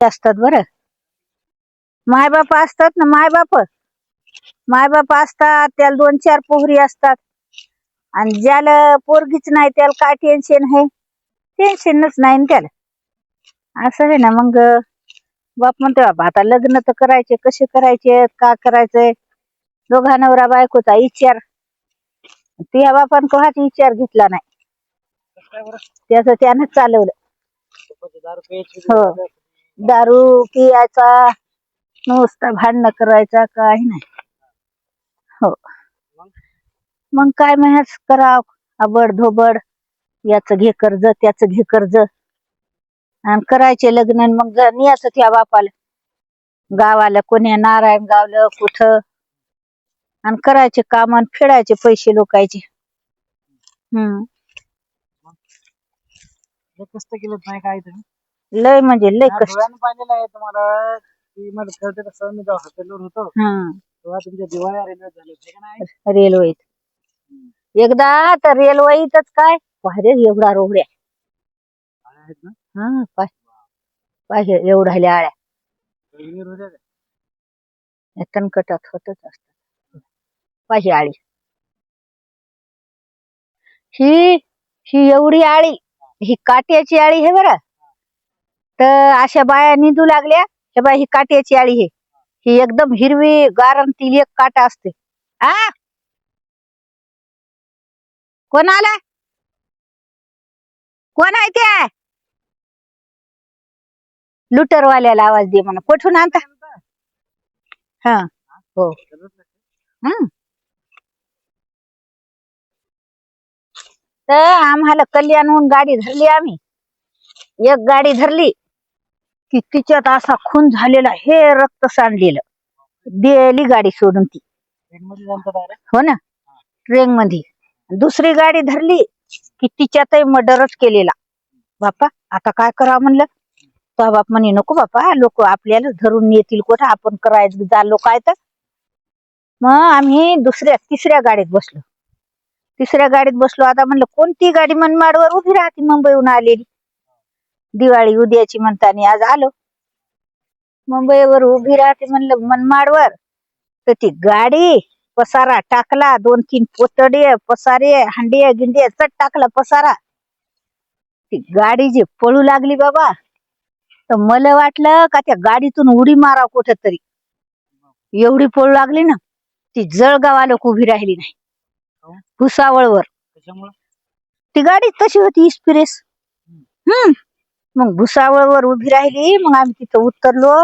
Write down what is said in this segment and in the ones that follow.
असतात बरं. मायबाप असतात ना मायबाप? मायबाप असतात त्याला दोन चार पोहरी असतात. आणि ज्याला पोरगीच नाही त्याला काय टेन्शन आहे? टेन्शनच नाही ना त्याला. असं आहे ना मग बाप म्हणतो बाबा आता लग्न तर करायचे कसे करायचे का करायचंय? दोघा नवरा बायकोचा विचार. त्या बापान कोणाचा विचार घेतला नाही. त्याचं त्यानं चालवलं. हो. दारू पियाचा नुसता भांडणं करायचा काही नाही. हो. मग काय मेहच कराव? आबड धोबड. याच घे कर्ज त्याच घे कर्ज. आणि करायचे लग्न आणि मग नियाच त्या बापाला. गावाला कोण्या नारायण गावलं कुठं? आणि करायचे काम आणि फेडायचे पैसे लोकायचे. हम्म. कष्ट केलं नाही काय तुम्ही? लय म्हणजे लय हा, कष्ट. डोळ्यानं पाहिलेलं आहे तुम्हाला की मदत करते तसं मी जेव्हा होतो तेव्हा तुमच्या दिवाळ्या रेल्वे झाले होते का नाही रेल्वेत एकदा तर रेल्वेतच काय? पाहिजे एवढा रोहड्या. आल्या आहेत ना? हा पाय पाहिजे एवढ्या आळ्या. इंजिनियर होत्या का? या तणकटात होतच असतात. पाहिजे आळी. ही ही एवढी आळी ही काट्याची आळी आहे बरं. तर अशा बाया निंदू लागल्या हे बाय ही काट्याची आळी हे ही एकदम हिरवी गारण ती एक काटा असते. आ? कोण आला? कोण आहे ते लुटरवाल्याला आवाज दे म्हणा. कुठून आणता. हा. हो. तर आम्हाला कल्याणहून गाडी धरली आम्ही. एक गाडी धरली. की तिच्यात असा खून झालेला हे रक्त सांडलेलं. दिली गाडी सोडून ती. हो ना. ट्रेन मध्ये दुसरी गाडी धरली की तिच्यातही मर्डरच केलेला. बापा आता काय करावं म्हणलं? तो बाप म्हणे नको बापा लोक आपल्याला धरून येतील कुठं आपण करायचं झालो काय तर. मग आम्ही दुसऱ्या तिसऱ्या गाडीत बसलो. तिसऱ्या गाडीत बसलो. आता म्हणलं कोणती गाडी? मनमाडवर उभी राहते मुंबईहून आलेली. दिवाळी उद्याची म्हणताना आज आलो. मुंबईवर उभी राहते म्हणलं मनमाडवर. तर ती गाडी पसारा टाकला दोन तीन पोतडे पसारे हांडे गिंडे चट टाकला पसारा. ती गाडी जी पळू लागली बाबा. तर मला वाटलं का त्या गाडीतून उडी माराव कुठं तरी एवढी पळू लागली ना ती जळगाव लोक उभी राहिली नाही? भुसावळवर. ती गाडी तशी होती एक्सप्रेस हम्म. मग भुसावळवर उभी राहिली मग आम्ही तिथं उतरलो.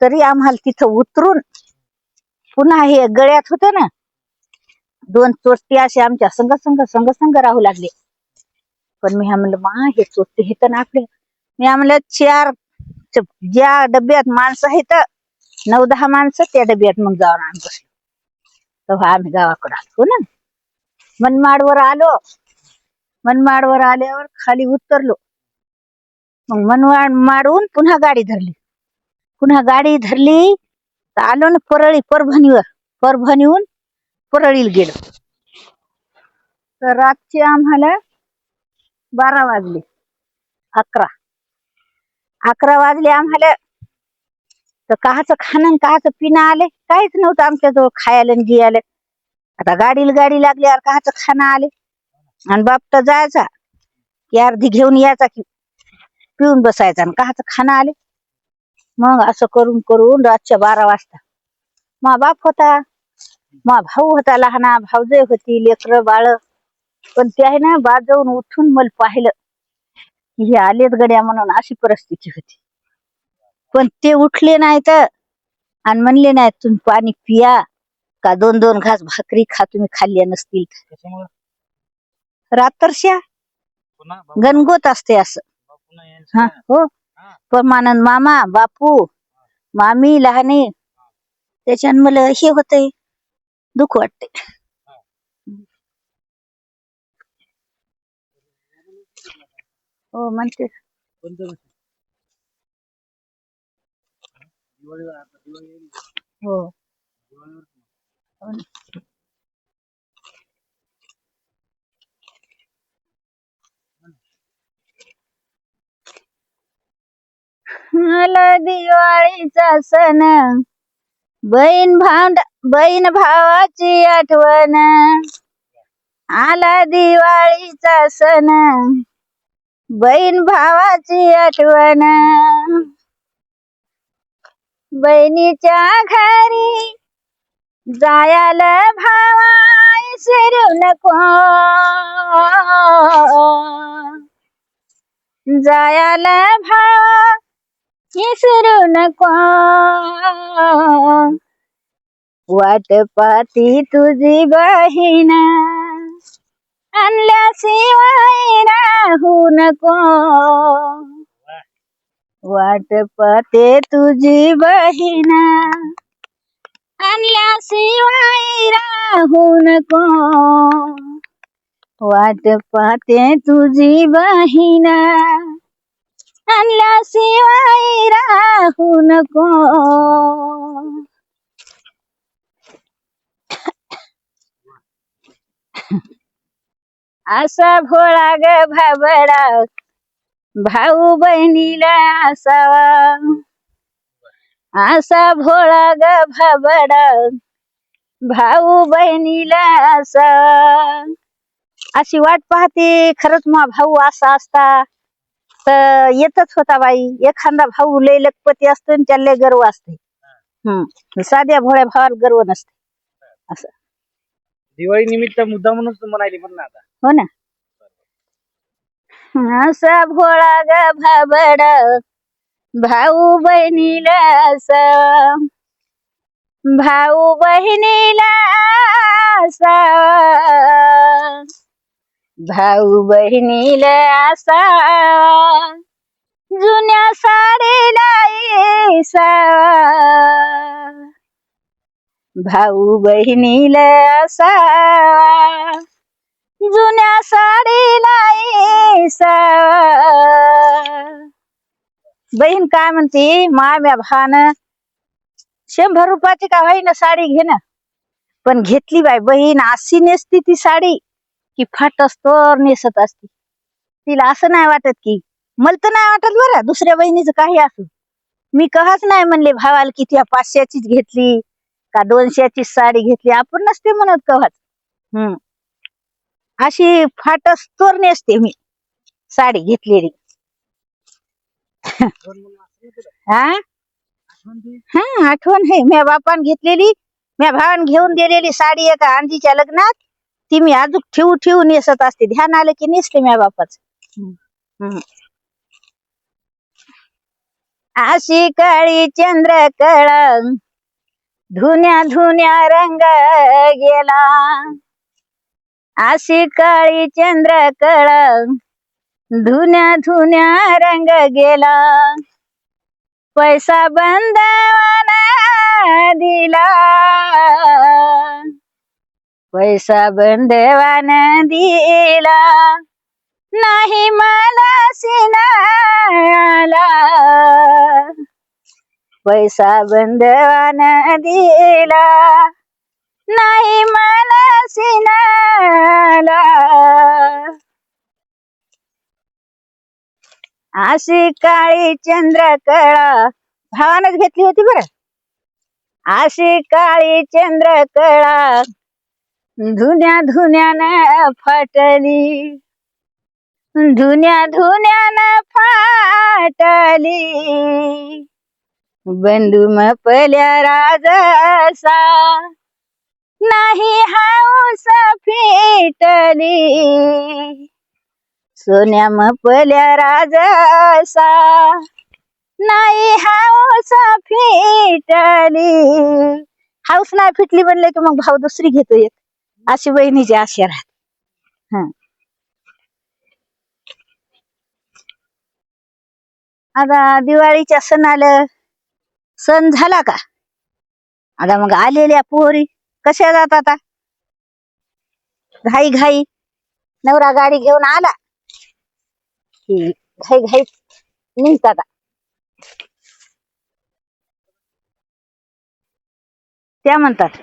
तरी आम्हाला तिथं उतरून पुन्हा हे गळ्यात होत ना दोन चोट्टे असे आमच्या संघ संघ संघ संघ राहू लागले. पण मी म्हणलं मा हे चोरटे हे तर आपले मी आम्हाला म्हणलं चार ज्या डब्यात माणसं आहेत नऊ दहा माणसं त्या डब्यात मग जाऊन आम्ही बसलो. तेव्हा आम्ही गावाकडे आलो ना. मनमाडवर आलो. मनमाडवर आल्यावर खाली उतरलो. मग मनवाड माडून पुन्हा गाडी धरली. पुन्हा गाडी धरली तर आलो ना परळी परभणीवर. परभणीहून परळीला गेलो. तर रातचे आम्हाला बारा वाजले. अकरा. अकरा वाजले आम्हाला. तर काहाचं खाणं आणि काहाचं पिणं आले. काहीच नव्हतं आमच्याजवळ खायला आणि आता गाडीला गाडी लागली लागल्यावर काहाचं खाणं आले. आणि बाप तर जायचा. की अर्धी घेऊन यायचा की पिऊन बसायचा आणि काहाचं खाणं आले. मग असं करून करून रातच्या बारा वाजता मा बाप होता मा भाऊ होता लहाना भाऊजय होती लेकर बाळ. पण ते आहे ना बाजवून उठून मला पाहिलं. हे आलेत गड्या म्हणून अशी परिस्थिती होती. पण ते उठले नाहीत आणि म्हणले नाहीत तुम्ही पाणी पिया का? दोन दोन घास भाकरी खा तुम्ही खाल्ल्या नसतील रात्रश्या गणगोत असते असं. हा. हो. परमानंद मामा बापू मामी लहाने त्याच्यानं मला हे होतंय दुःख वाटते हो म्हणते. हो दिवाळीवर दिवाळीचा सण. बहीण भांड बहीण भावाची आठवण. आला दिवाळीचा सण. बहीण भावाची आठवण. बहिणीच्या घरी जायला भावा शिरू नको. जायला भावा विसरू नको. वाट पाती तुझी बहीण. आणल्याशिवाय राहू नको. वाट पाते तुझी बहीण. आणल्याशिवाय राहू नको. वाट पाते तुझी बहीण. आणल्याशिवाय राहू नको. असा भोळा ग भाबडा भाऊ बहिणीला असावा. असा भोळा ग भाबडा भाऊ बहिणीला असावा. अशी वाट पाहते खरंच मा भाऊ असा असता. तर येतच होता बाई. एखादा भाऊ लय लखपती असतो आणि त्याला लय गर्व असते. हम्म. साध्या भोळ्या भावाला गर्व नसते. असं. दिवाळी निमित्त मुद्दा म्हणून म्हणाली पण ना आता. हो ना. असा भोळा ग भाबड. भाऊ बहिणीला असा. भाऊ बहिणीला असा. भाऊ बहिणीला असा जुन्या साडीला येसा. भाऊ बहिणीला असा जुन्या साडीला येसा. बहीण काय म्हणते? माम्या भान शंभर रुपयाची का होईना साडी घे ना पण घेतली बाय बहीण अशी नेसती ती साडी. की फाट असतो नेसत असते. तिला असं नाही वाटत की मला तर नाही वाटत बरं दुसऱ्या बहिणीचं काही असू. मी कहाच नाही म्हणले भावाला की त्या पाचशेचीच घेतली का दोनशेचीच साडी घेतली? आपण नसते म्हणत कवाच. हम्म. अशी फाटस तोर नेसते मी साडी घेतलेली. हा हा आठवण आहे. म्या बापान घेतलेली म्या भावान घेऊन दिलेली साडी एका आंजीच्या लग्नात. ती मी अजून ठेवू ठेवू नेसत असते. ध्यान आलं की नेसते म्या बापाच. अशी काळी चंद्र कळ धुन्या धुन्या रंग गेला. अशी काळी चंद्र कळ धुन्या धुन्या रंग गेला. पैसा बंद दिला. पैसा बंदवान दिला नाही मला सिनाला पैसा बंदवान दिला नाही मला सिनाला अशी काळी चंद्रकळा भावानच घेतली होती बरं. अशी काळी चंद्रकळा धुन्या धुन्यानं फाटली. धुन्या धुन्यानं फाटली. बंधू मपल्या राजसा नाही हाऊस फिटली. सोन्या मपल्या राजसा नाही हाऊस फिटली. हाऊस नाही फिटली म्हणले की मग भाऊ दुसरी घेतो एक. अशी बहिणीची आशा राहते. हा. आता दिवाळीच्या सणाला सण झाला का? आता मग आलेल्या पोहरी कशा जात आता? घाई घाई नवरा गाडी घेऊन आला की घाई घाई निघतात. त्या म्हणतात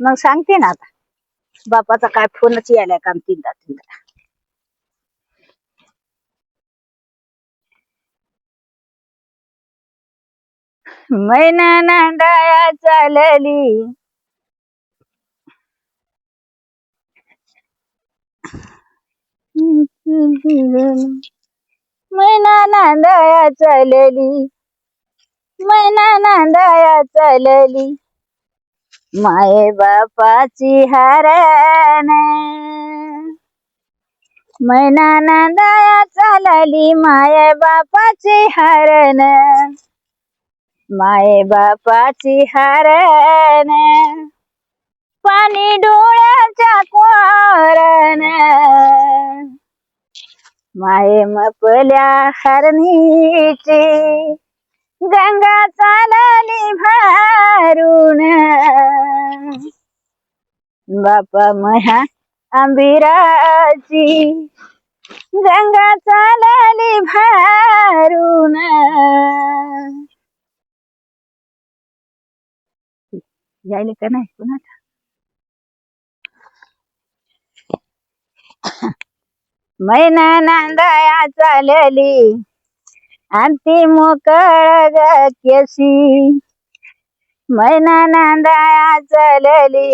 मग सांगते ना आता. बापाचा काय फोनच यायलाय काम तीनदा तीनदा मैना नांदाया चालली. मैना नांदाया चालली. मैना नांदाया चालली. माय बापाची हरण. मैना नांदाया चालली माय बापाची हरण. माय बापाची हरण. पाणी डोळ्याच्या कोरण माय मपल्या हरणीची गंगा चालली भारून. बापा महा आंबिराची. गंगा चालली भारून. यायले का नाही पुन्हा? मैना नांदाया चालली. अंती मोकळ ग केसी. मैना नांदाया चलली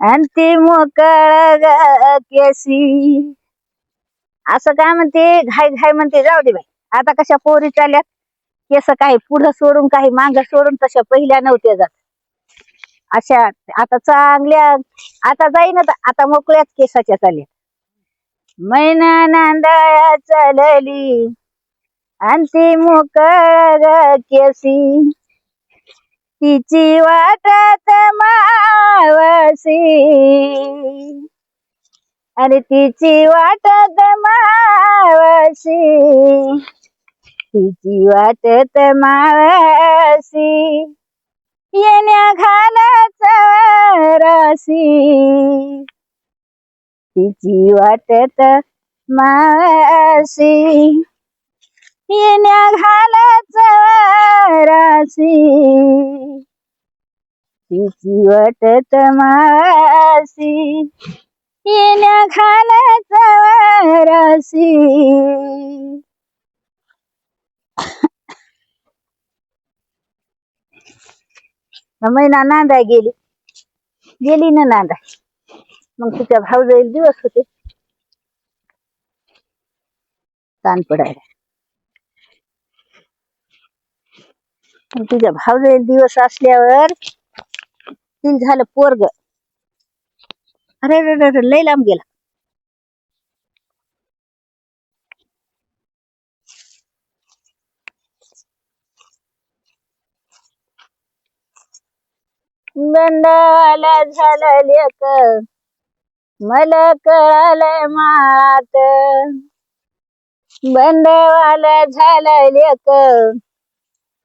अंती मोकळ ग केसी. असं काय म्हणते? घाई घाई म्हणते. जाऊ दे बाई. आता कशा पोरी चालल्यात? केस काही पुढं सोडून काही मांग सोडून तशा पहिल्या नव्हत्या जात. अशा आता चांगल्या आता जाईन आता. मोकळ्याच केसाच्या चालल्या मैना नांदाया चलली अंती मोकळ केसी. तिची वाटत मावसी अरे तिची वाटत मावशी. तिची वाटत मावशी. येण्या घालच रसी तिची वाटत मावशी. येण्या घालच राशी तिची वाटत मासी. येण्या घालच रसी मैना नांदाय गेली. गेली ना नांदाय. मग तिच्या भाऊ जाईल दिवस होते. ताण पडायला. तुझ्या भावले दिवस असल्यावर तिला झालं पोरग. अरे रे रे लय लांब गेला. बंडाला झालं लेक मला कळालंय मात. बंडवाला झालं लेक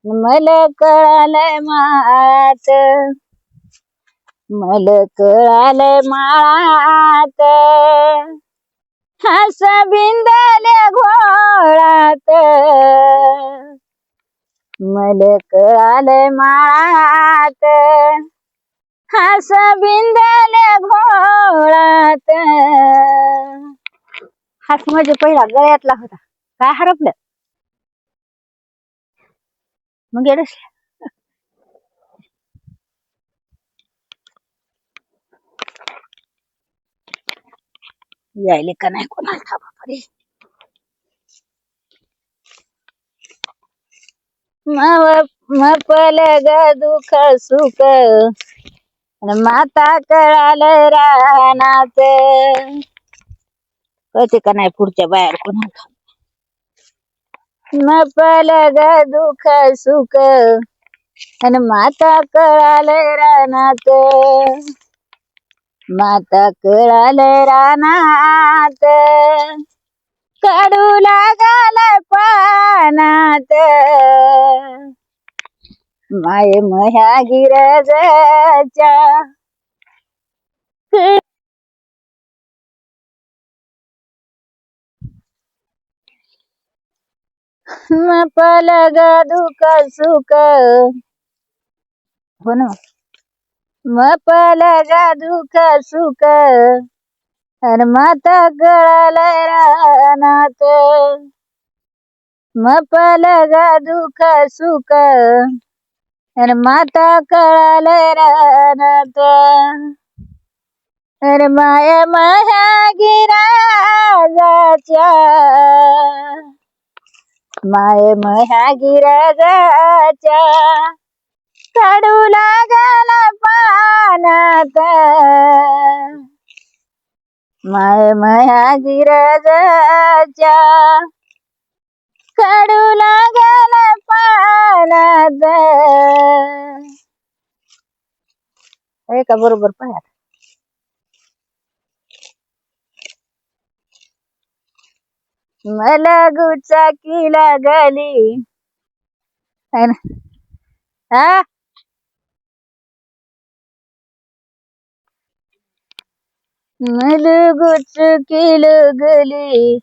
मला कळालंय मात. मला कळालंय माळात हस बिंदले घोळात. मला कळालंय मात. हस बिंदले घोळात. हास म्हणजे पहिला गळ्यातला होता. काय हरपलं? मग गेलं यायले का नाही कोणाला ठावा पडे मपल ग दुःख सुख. आणि माता कळाल रानात. कळते का नाही पुढच्या बाहेर कोणाला मपल ग दुख सुख. आणि माता कळाल रानात. माता कळाले रानात. कडू लागाल पानात. माय मह्या गिरजाच्या मपल ग दुःख सुख. हो ना? मपल ग दुःख सुख. आणि माता कळाल रानात. मपल ग दुःख सुख. अन माता कळाल रानात. अरे माया माया गिराजाच्या माय माया गिरगाच्या काढू लागल पानात माय माया गिरगाच्या काढू लागल पानात आहे का बरोबर पाहत मला गुचाकी लागली है ना? हा? मला गुचकी लागली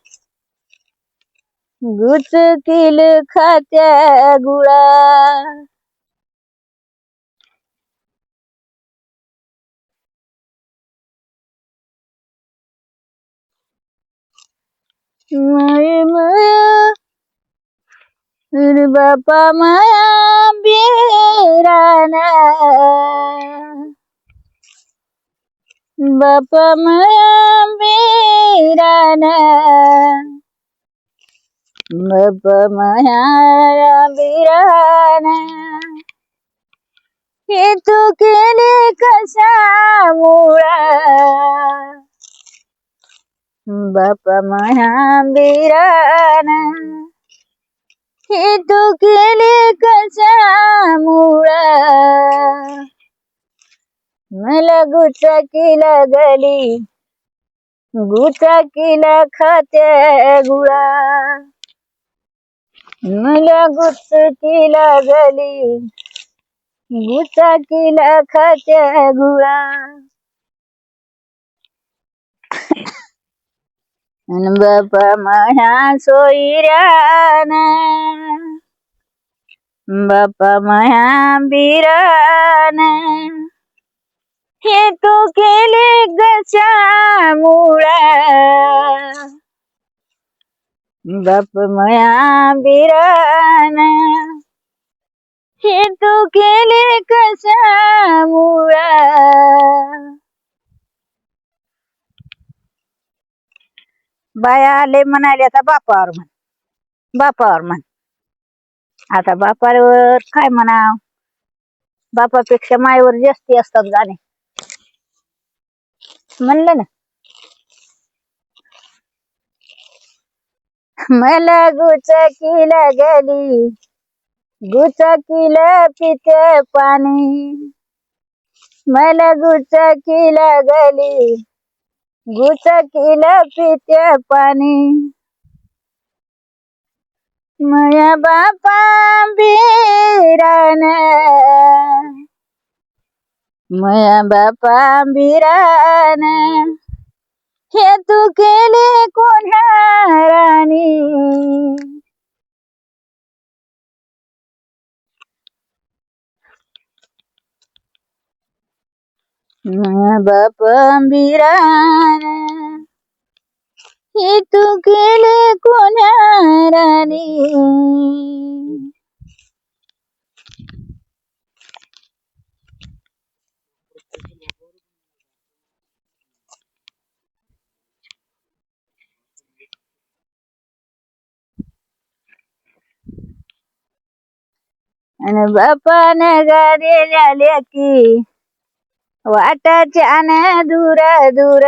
गुचकील खात्या गुळा. माय माया बापा माया बिराना बापा माया बिराना बापा माया बिराना हे तू केले कशा मुळा बाप माया हे तू केले कशा मुळा? मला गुचाकी लागली गुचाकीला खात्या गुळा. मला गुचकी लागली गुचाकीला खात्या गुळा. बापा सोयऱ्यान बापा मया बिरान हे तू केले गचा मुळा. बाप मया बिरान हे तू केले कशा मुळा. बाया आले म्हणाले आता बापावर म्हण. बापावर म्हण. आता बापावर काय म्हणाव? बापापेक्षा मायवर जास्ती असतात गाणे. म्हणलं ना. मला गुचकी लागली गुचकीला पिते पाणी. मला गुचकी लागली गुचकीला पित्या पाणी. माया बापा बिरान. माया बापा बिरान. हे तू केले कोण्या राणी. माया बापा बिरान हे तू केले कोण्या राणी आणि बापानं गाडील्या लेकी वाटाच्या न दूर दूर.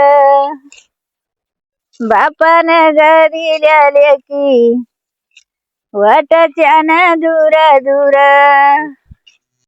बापान गाडील्या लेकी वाटाच्या न दूर दूर.